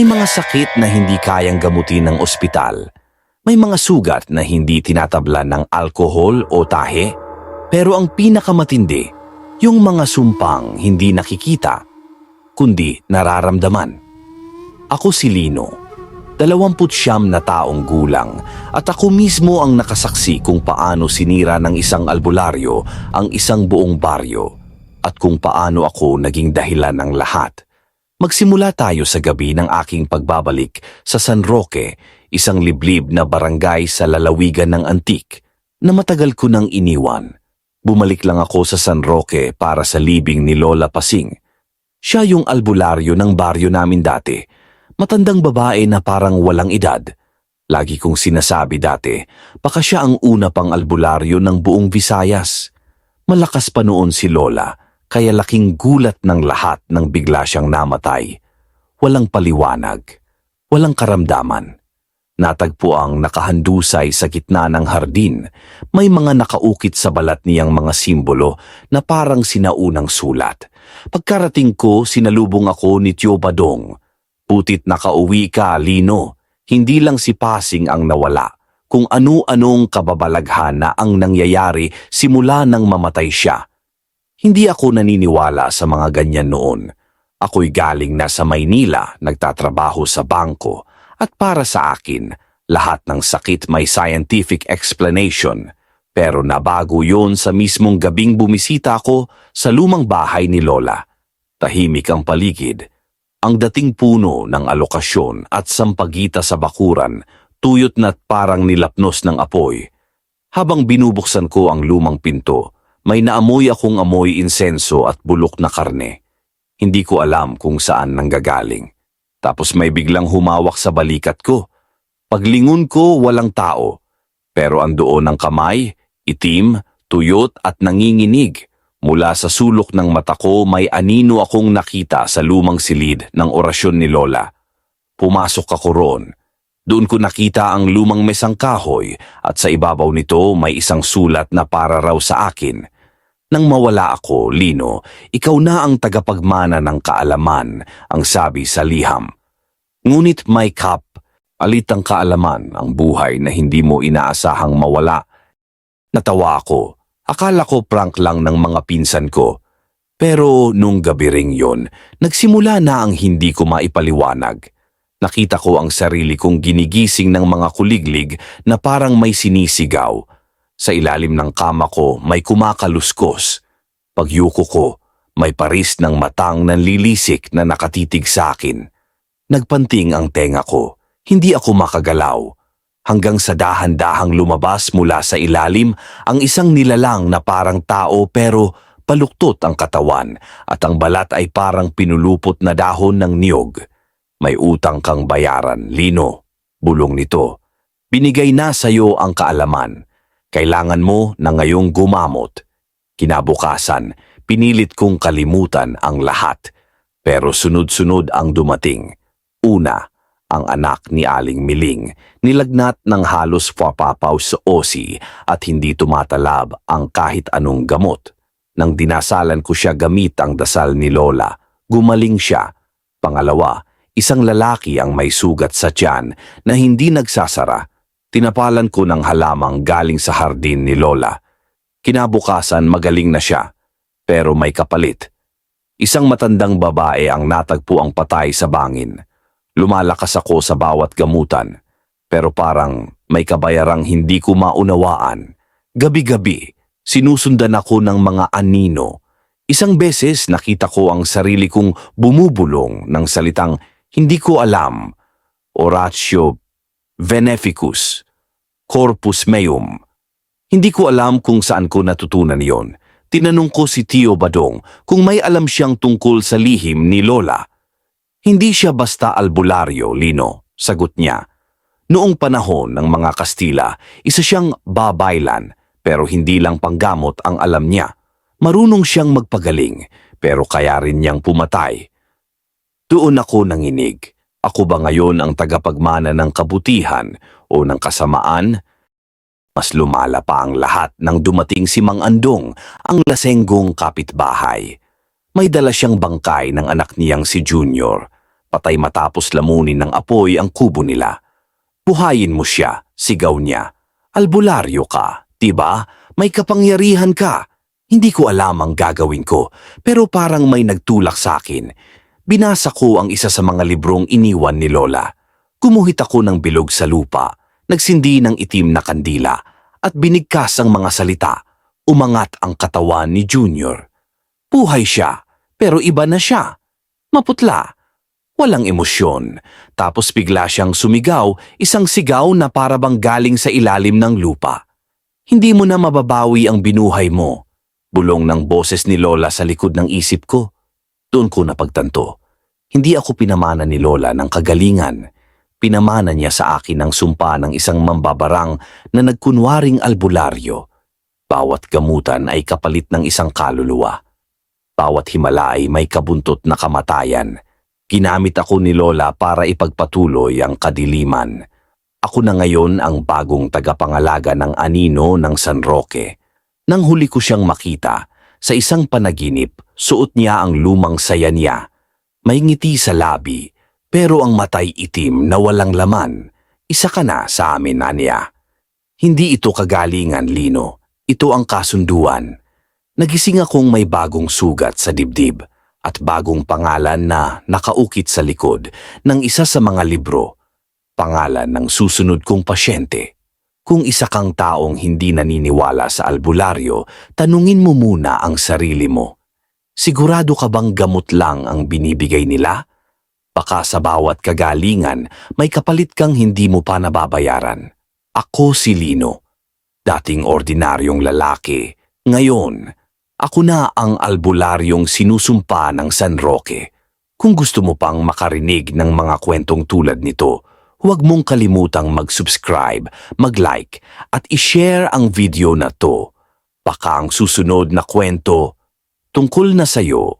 May mga sakit na hindi kayang gamutin ng ospital. May mga sugat na hindi tinatablan ng alkohol o tahe. Pero ang pinakamatindi, yung mga sumpang hindi nakikita, kundi nararamdaman. Ako si Lino, dalawamput siyam na taong gulang at ako mismo ang nakasaksi kung paano sinira ng isang albularyo ang isang buong baryo at kung paano ako naging dahilan ng lahat. Magsimula tayo sa gabi ng aking pagbabalik sa San Roque, isang liblib na barangay sa lalawigan ng Antique, na matagal ko nang iniwan. Bumalik lang ako sa San Roque para sa libing ni Lola Pasing. Siya yung albularyo ng baryo namin dati. Matandang babae na parang walang edad. Lagi kong sinasabi dati, baka siya ang una pang albularyo ng buong Visayas. Malakas pa noon si Lola, kaya laking gulat ng lahat nang bigla siyang namatay. Walang paliwanag, walang karamdaman. Natagpo ang nakahandusay sa gitna ng hardin. May mga nakaukit sa balat niyang mga simbolo na parang sinaunang sulat. Pagkarating ko, sinalubong ako ni Tio Badong. Putit nakauwi ka, Lino. Hindi lang si Pasing ang nawala, kung ano-anong kababalaghan na ang nangyayari simula nang mamatay siya. Hindi ako naniniwala sa mga ganyan noon. Ako'y galing na sa Maynila, nagtatrabaho sa bangko, at para sa akin, lahat ng sakit may scientific explanation. Pero nabago yon sa mismong gabing bumisita ako sa lumang bahay ni Lola. Tahimik ang paligid. Ang dating puno ng alokasyon at sampagita sa bakuran, tuyot na't parang nilapnos ng apoy. Habang binubuksan ko ang lumang pinto, may naamoy akong amoy insenso at bulok na karne. Hindi ko alam kung saan nanggagaling. Tapos may biglang humawak sa balikat ko. Paglingon ko, walang tao. Pero andoon ang kamay, itim, tuyot at nanginginig. Mula sa sulok ng mata ko, may anino akong nakita sa lumang silid ng orasyon ni Lola. Pumasok ako roon. Doon ko nakita ang lumang mesang kahoy at sa ibabaw nito may isang sulat na para raw sa akin. Nang mawala ako, Lino, ikaw na ang tagapagmana ng kaalaman, ang sabi sa liham. Ngunit may kap, alitang kaalaman ang buhay na hindi mo inaasahang mawala. Natawa ako. Akala ko prank lang ng mga pinsan ko. Pero nung gabi ring yon, nagsimula na ang hindi ko maipaliwanag. Nakita ko ang sarili kong ginigising ng mga kuliglig na parang may sinisigaw. Sa ilalim ng kama ko may kumakaluskos. Pagyuko ko, may paris ng matang nanlilisik na nakatitig sa akin. Nagpanting ang tenga ko. Hindi ako makagalaw. Hanggang sa dahan-dahang lumabas mula sa ilalim ang isang nilalang na parang tao pero paluktot ang katawan at ang balat ay parang pinulupot na dahon ng niyog. May utang kang bayaran, Lino. Bulong nito. Binigay na sa iyo ang kaalaman. Kailangan mo na ngayong gumamot. Kinabukasan, pinilit kong kalimutan ang lahat. Pero sunod-sunod ang dumating. Una, ang anak ni Aling Miling, nilagnat ng halos papapaw sa osi at hindi tumatalab ang kahit anong gamot. Nang dinasalan ko siya gamit ang dasal ni Lola, gumaling siya. Pangalawa, isang lalaki ang may sugat sa tiyan na hindi nagsasara. Tinapalan ko ng halamang galing sa hardin ni Lola. Kinabukasan magaling na siya, pero may kapalit. Isang matandang babae ang natagpo ang patay sa bangin. Lumalakas ako sa bawat gamutan, pero parang may kabayarang hindi ko maunawaan. Gabi-gabi, sinusundan ako ng mga anino. Isang beses nakita ko ang sarili kong bumubulong ng salitang hindi ko alam. Oratio Veneficus, Corpus Meum. Hindi ko alam kung saan ko natutunan yon. Tinanong ko si Tio Badong kung may alam siyang tungkol sa lihim ni Lola. Hindi siya basta albularyo, Lino, sagot niya. Noong panahon ng mga Kastila, isa siyang babaylan, pero hindi lang panggamot ang alam niya. Marunong siyang magpagaling, pero kaya rin niyang pumatay. Doon ako nanginig. Ako ba ngayon ang tagapagmana ng kabutihan o ng kasamaan? Mas lumala pa ang lahat nang dumating si Mang Andong, ang lasenggong kapitbahay. May dala siyang bangkay ng anak niyang si Junior. Patay matapos lamunin ng apoy ang kubo nila. Buhayin mo siya, sigaw niya. Albularyo ka, diba? May kapangyarihan ka. Hindi ko alam ang gagawin ko, pero parang may nagtulak sa akin. Binasa ko ang isa sa mga librong iniwan ni Lola. Kumuhit ako ng bilog sa lupa, nagsindi ng itim na kandila, at binigkas ang mga salita. Umangat ang katawan ni Junior. Buhay siya, pero iba na siya. Maputla. Walang emosyon. Tapos bigla siyang sumigaw, isang sigaw na parabang galing sa ilalim ng lupa. Hindi mo na mababawi ang binuhay mo. Bulong ng boses ni Lola sa likod ng isip ko. Doon ko napagtanto. Hindi ako pinamana ni Lola ng kagalingan. Pinamana niya sa akin ang sumpa ng isang mambabarang na nagkunwaring albularyo. Bawat gamutan ay kapalit ng isang kaluluwa. Bawat himala ay may kabuntot na kamatayan. Ginamit ako ni Lola para ipagpatuloy ang kadiliman. Ako na ngayon ang bagong tagapangalaga ng anino ng San Roque. Nang huli ko siyang makita, sa isang panaginip, suot niya ang lumang saya niya. May ngiti sa labi, pero ang matay itim na walang laman. Isa ka na sa amin, Anya. Hindi ito kagalingan, Lino. Ito ang kasunduan. Nagising akong may bagong sugat sa dibdib at bagong pangalan na nakaukit sa likod ng isa sa mga libro. Pangalan ng susunod kong pasyente. Kung isa kang taong hindi naniniwala sa albularyo, tanungin mo muna ang sarili mo. Sigurado ka bang gamot lang ang binibigay nila? Baka sa bawat kagalingan, may kapalit kang hindi mo pa nababayaran. Ako si Lino. Dating ordinaryong lalaki. Ngayon, ako na ang albularyong sinusumpa ng San Roque. Kung gusto mo pang makarinig ng mga kwentong tulad nito, huwag mong kalimutang mag-subscribe, mag-like at i-share ang video na to. Baka ang susunod na kwento tungkol na sayo